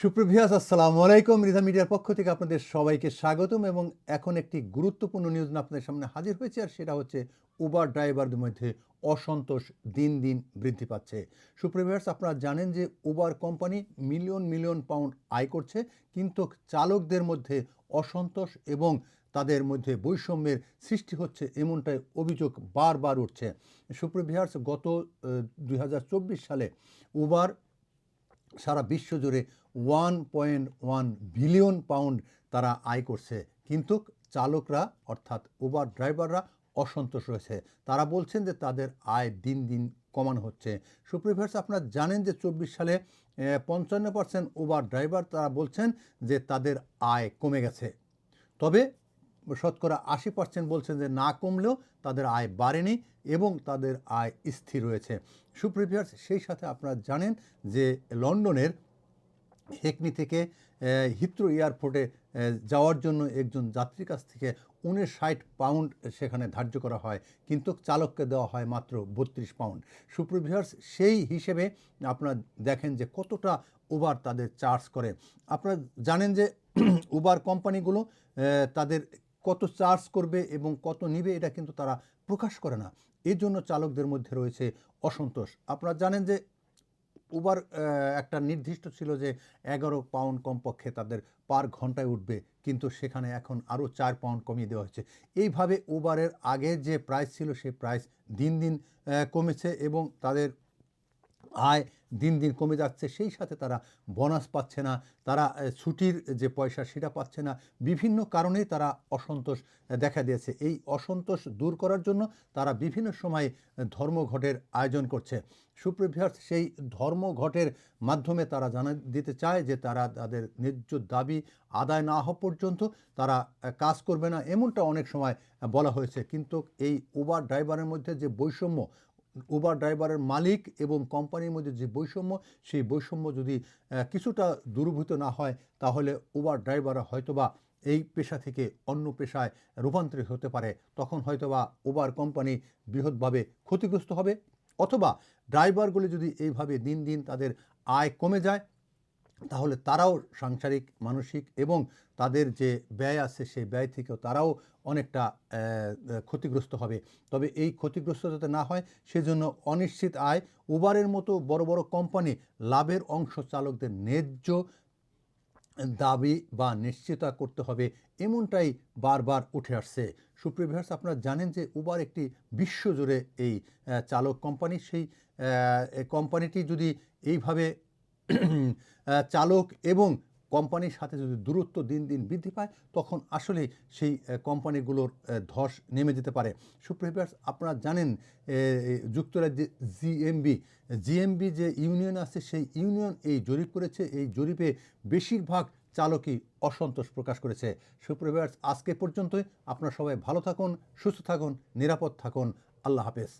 সুপ্রভিয়াস আসসালামু আলাইকুম। রিধা মিডিয়ার পক্ষ থেকে আপনাদের সবাইকে স্বাগতম এবং এখন একটি গুরুত্বপূর্ণ নিউজ আপনাদের সামনে হাজির হয়েছে, আর সেটা হচ্ছে উবার ড্রাইভারদের মধ্যে অসন্তোষ দিন দিন বৃদ্ধি পাচ্ছে। সুপ্রভিয়ার্স আপনারা জানেন যে Uber company million million pound আয় করছে, কিন্তু চালকদের মধ্যে অসন্তোষ এবং তাদের মধ্যে বৈষম্যের সৃষ্টি হচ্ছে এমনটাই অভিযোগ বারবার উঠছে। সুপ্রভিয়ার্স গত দু হাজার চব্বিশ সালে উবার সারা বিশ্ব জুড়ে one point one billion pound তারা আয় করছে। কিন্তু চালকরা, অর্থাৎ উবার ড্রাইভাররা অসন্তোষ রয়েছে। তারা বলছেন যে তাদের আয় দিন দিন কমানো হচ্ছে। সুপ্রিভার্স আপনারা জানেন যে চব্বিশ সালে পঞ্চান্ন পার্সেন্ট উবার ড্রাইভার তারা বলছেন যে তাদের আয় কমে গেছে। তবে শতকরা আশি পার্সেন্ট বলছেন যে না কমলেও তাদের আয় বাড়েনি এবং তাদের আয় স্থির রয়েছে। সুপ্রিভিয়ার্স সেই সাথে আপনারা জানেন যে লন্ডনের হেকনি থেকে হিত্রো এয়ারপোর্টে যাওয়ার জন্য একজন যাত্রীর কাছ থেকে উনষাট পাউন্ড সেখানে ধার্য করা হয়, কিন্তু চালককে দেওয়া হয় মাত্র বত্রিশ পাউন্ড। সুপ্রিভিয়ার্স সেই হিসেবে আপনারা দেখেন যে কতটা উবার তাদের চার্জ করে। আপনারা জানেন যে উবার কোম্পানিগুলো তাদের কত চার্জ করবে এবং কত নিবে এটা কিন্তু তারা প্রকাশ করে না। এর জন্য চালকদের মধ্যে রয়েছে অসন্তোষ। আপনারা জানেন যে উবার একটা নির্দিষ্ট ছিল যে এগারো পাউন্ড কমপক্ষে তাদের পার ঘন্টায় উঠবে, কিন্তু সেখানে এখন আরও চার পাউন্ড কমিয়ে দেওয়া হয়েছে। এইভাবে উবারের আগে যে প্রাইস ছিল, সেই প্রাইস দিন দিন কমেছে এবং তাদের আয় দিন দিন কমে যাচ্ছে, সেই সাথে তারা বোনাস পাচ্ছে না, তারা ছুটির যে পয়সা সেটা পাচ্ছে না, বিভিন্ন কারণেই তারা অসন্তোষ দেখা দিয়েছে। এই অসন্তোষ দূর করার জন্য তারা বিভিন্ন সময় ধর্মঘটের আয়োজন করছে। সুপ্রিভিয়ার্স সেই ধর্মঘটের মাধ্যমে তারা জানা দিতে চায় যে তারা তাদের ন্যায্য দাবি আদায় না হওয়া পর্যন্ত তারা কাজ করবে না, এমনটা অনেক সময় বলা হয়েছে। কিন্তু এই উবার ড্রাইভারের মধ্যে যে বৈষম্য উবার ড্রাইভারের মালিক এবং কোম্পানির মধ্যে যে বৈষম্য, সেই বৈষম্য যদি কিছুটা দূরভূত না হয়, তাহলে উবার ড্রাইভাররা হয়তোবা এই পেশা থেকে অন্য পেশায় রূপান্তরিত হতে পারে। তখন হয়তোবা উবার কোম্পানি বৃহৎভাবে ক্ষতিগ্রস্ত হবে। অথবা ড্রাইভারগুলি যদি এইভাবে দিন দিন তাদের আয় কমে যায় তাহলে তারাও সাংসারিক, মানসিক এবং তাদের যে ব্যয় আছে সেই ব্যয় থেকেও তারাও অনেকটা ক্ষতিগ্রস্ত হবে। তবে এই ক্ষতিগ্রস্ত যাতে না হয়, সেজন্য অনিশ্চিত আয়, উবারের মতো বড় বড় কোম্পানি লাভের অংশ চালকদের ন্যায্য দাবি বা নিশ্চিতা করতে হবে, এমনটাই বারবার উঠে আসছে। সুপ্রিভিয়ার্স আপনারা জানেন যে উবার একটি বিশ্বজুড়ে এই চালক কোম্পানি। সেই কোম্পানিটি যদি এইভাবে চালক এবং কোম্পানির সাথে যদি দূরত্ব দিন দিন বৃদ্ধি পায়, তখন আসলে সেই কোম্পানিগুলোর ধস নেমে যেতে পারে। সুপ্রিভিয়ার্স আপনারা জানেন যুক্তরাজ্যে জিএমবি জিএমবি যে ইউনিয়ন আছে, সেই ইউনিয়ন এই জরিপ করেছে। এই জরিপে বেশিরভাগ চালকই অসন্তোষ প্রকাশ করেছে। সুপ্রিভিয়ার্স আজকে পর্যন্তই। আপনারা সবাই ভালো থাকুন, সুস্থ থাকুন, নিরাপদ থাকুন। আল্লাহ হাফেজ।